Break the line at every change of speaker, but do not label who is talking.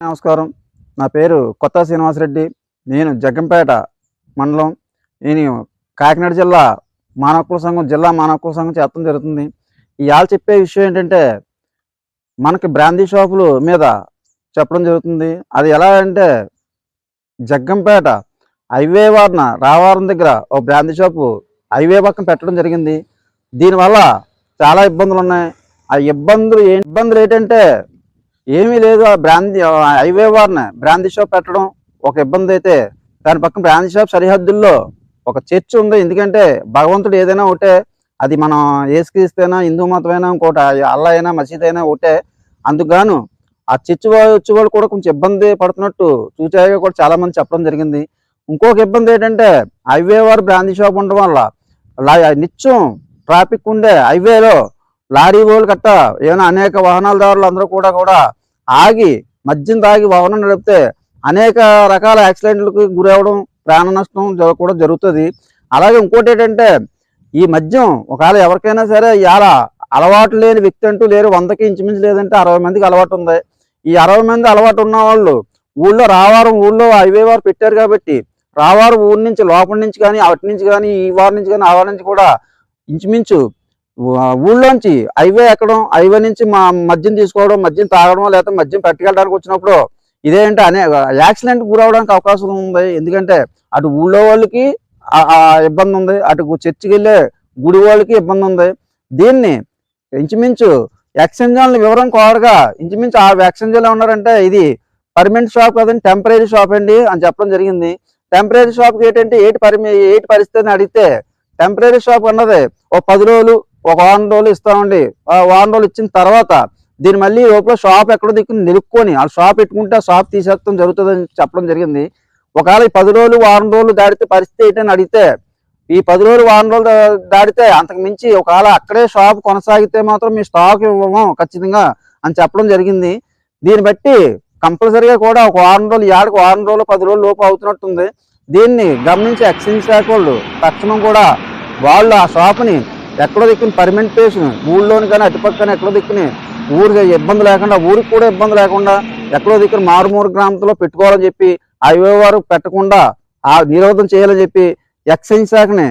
నమస్కారం. నా పేరు కొత్త శ్రీనివాసరెడ్డి. నేను జగ్గంపేట మండలం. నేను కాకినాడ జిల్లా మానవకుల సంఘం జిల్లా మానవకుల సంఘం చేస్తాం జరుగుతుంది. ఇవాళ చెప్పే విషయం ఏంటంటే మనకి బ్రాందీ షాపులు మీద చెప్పడం జరుగుతుంది. అది ఎలా అంటే జగ్గంపేట హైవే వారిన రావారం దగ్గర ఒక బ్రాందీ షాపు హైవే పక్కన పెట్టడం జరిగింది. దీనివల్ల చాలా ఇబ్బందులు ఉన్నాయి ఆ ఇబ్బందులు ఏ ఇబ్బందులు ఏంటంటే ఏమీ లేదు ఆ బ్రాందీ హైవే వారిన బ్రాందీ షాప్ పెట్టడం ఒక ఇబ్బంది అయితే. దాని పక్కన బ్రాందీ షాప్ సరిహద్దుల్లో ఒక చర్చ్ ఉంది. ఎందుకంటే భగవంతుడు ఏదైనా ఒకటే అది మనం ఏసుక్రీస్తైనా హిందూ మతమైనా ఇంకోటి అల్లా అయినా మసీద్ అయినా ఒకటే. అందుకుగాను ఆ చర్చ్ వాళ్ళు వచ్చే వాళ్ళు కూడా కొంచెం ఇబ్బంది పడుతున్నట్టు చూచాయిగా కూడా చాలా మంది చెప్పడం జరిగింది. ఇంకొక ఇబ్బంది ఏంటంటే హైవే వారు బ్రాందీ షాప్ ఉండడం వల్ల నిత్యం ట్రాఫిక్ ఉండే హైవేలో లారీ వాళ్ళు గట్ట ఏమైనా అనేక వాహనాలదారులు అందరూ కూడా కూడా ఆగి మద్యం తాగి వాహనం నడిపితే అనేక రకాల యాక్సిడెంట్లకు గురవడం ప్రాణ నష్టం కూడా జరుగుతుంది. అలాగే ఇంకోటి ఏంటంటే ఈ మద్యం ఒకవేళ ఎవరికైనా సరే ఇవాళ అలవాటు లేని వ్యక్తి అంటూ లేరు వందకి ఇంచుమించు లేదంటే అరవై మందికి అలవాటు ఉంది. ఈ అరవై మంది అలవాటు ఉన్న వాళ్ళు ఊళ్ళో రావారం ఊళ్ళో హైవే వారు పెట్టారు కాబట్టి రావారం ఊరి నుంచి లోపల నుంచి కానీ అటు నుంచి కానీ ఈ వారి నుంచి కానీ ఆ వారి నుంచి కూడా ఇంచుమించు ఊళ్ళోంచి హైవే ఎక్కడం హైవే నుంచి మా మద్యం తీసుకోవడం మద్యం తాగడం లేకపోతే మద్యం పట్టుకెళ్ళడానికి వచ్చినప్పుడు ఇదేంటి అనే యాక్సిడెంట్ గురవడానికి అవకాశం ఉంది. ఎందుకంటే అటు ఊళ్ళో వాళ్ళకి ఇబ్బంది ఉంది. అటు చర్చికి వెళ్ళే గుడి వాళ్ళకి ఇబ్బంది ఉంది. దీన్ని ఇంచుమించు ఎక్స్చేంజ్ వివరం కోరగా ఇంచుమించు ఆ ఎక్స్చేంజ్ ఉన్నారంటే ఇది పర్మనెంట్ షాప్ కదండి టెంపరీ షాప్ అండి అని చెప్పడం జరిగింది. టెంపరీ షాప్ ఏంటంటే ఏటి పరిమి ఏటి పరిస్థితిని అడిగితే టెంపరీ షాప్ అన్నది ఓ పది రోజులు ఒక వారం రోజులు ఇస్తామండి. ఆ వారం రోజులు ఇచ్చిన తర్వాత దీని మళ్ళీ లోపల షాప్ ఎక్కడో దిక్కుని నిలుక్కొని ఆ షాప్ పెట్టుకుంటే ఆ షాప్ తీసేస్తాం జరుగుతుందని చెప్పడం జరిగింది. ఒకవేళ ఈ పది రోజులు వారం రోజులు దాటితే పరిస్థితి ఏంటని అడిగితే ఈ పది రోజులు వారం రోజులు దాడితే దాటితే అంతకు మించి ఒకవేళ అక్కడే షాప్ కొనసాగితే మాత్రం మీ స్టాక్ ఇవ్వము ఖచ్చితంగా అని చెప్పడం జరిగింది. దీన్ని బట్టి కంపల్సరీగా కూడా ఒక వారం రోజులు ఏడకు వారం రోజులు పది రోజులు లోపు అవుతున్నట్టుంది. దీన్ని గమనించి ఎక్స్చేంజ్ శాఖ వాళ్ళు తక్షణం కూడా వాళ్ళు ఆ షాప్ని ఎక్కడో దిక్కుని పర్మనెంట్ ప్లేస్ ఊళ్ళోని కానీ అటుపక్కన ఎక్కడో దిక్కుని ఊరికి ఇబ్బంది లేకుండా ఊరికి కూడా ఇబ్బంది లేకుండా ఎక్కడో దిక్కున మారుమూరు గ్రామంలో పెట్టుకోవాలని చెప్పి హైవే వారు పెట్టకుండా ఆ నిరోధం చేయాలని చెప్పి ఎక్సైజ్ శాఖని